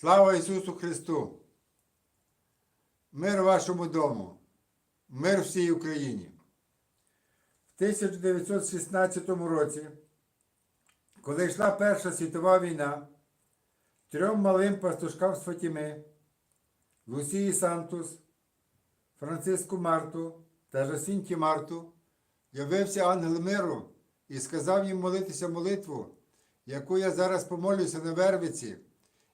Слава Ісусу Христу! Мир вашому дому, мир всій Україні. В 1916 році, коли йшла Перша світова війна, трьом малим пастушкам з Фатіми, Лусії Сантус, Франциску Марту та Жасінті Марту, явився ангел миру і сказав їм молитися молитву, яку я зараз помолюся на Вервиці,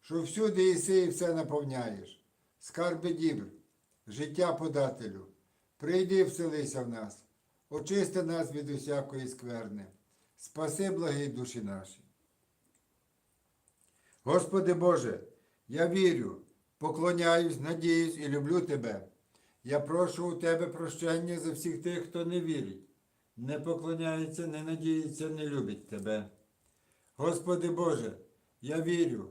що всюди єси і все наповняєш, скарби дібр, життя подателю, прийди і вселися в нас, очисти нас від усякої скверни, спаси благі душі наші. Господи Боже, я вірю, поклоняюсь, надіюсь і люблю Тебе. Я прошу у Тебе прощення за всіх тих, хто не вірить, не поклоняється, не надіється, не любить Тебе. Господи Боже, я вірю,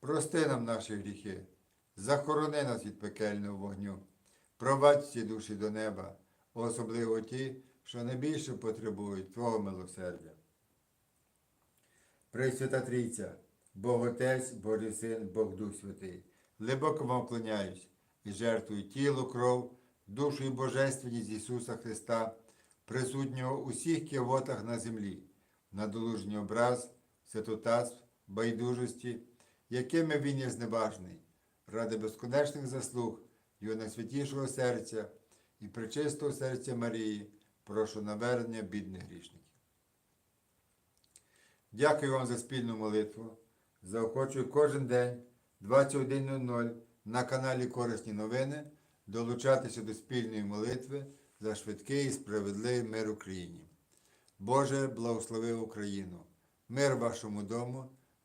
прости нам наші гріхи, захорони нас від пекельного вогню, провадь всі душі до неба, особливо ті, що найбільше потребують Твого милосердя. Пресвята Трійця, Бог Отець, Божий Син, Бог Дух Святий, глибоко вам вклоняюсь і жертвую тіло, кров, душу і божественність Ісуса Христа, присутнього у всіх кивотах на землі, на долужній образ, святотатств, байдужості, якими Він є знебажний, ради безконечних заслуг Його найсвятішого серця і пречистого серця Марії, прошу навернення бідних грішників. Дякую вам за спільну молитву. Заохочую кожен день 21.00 на каналі Корисні новини долучатися до спільної молитви за швидкий і справедливий мир Україні. Боже, благослови Україну. Мир вашому дому,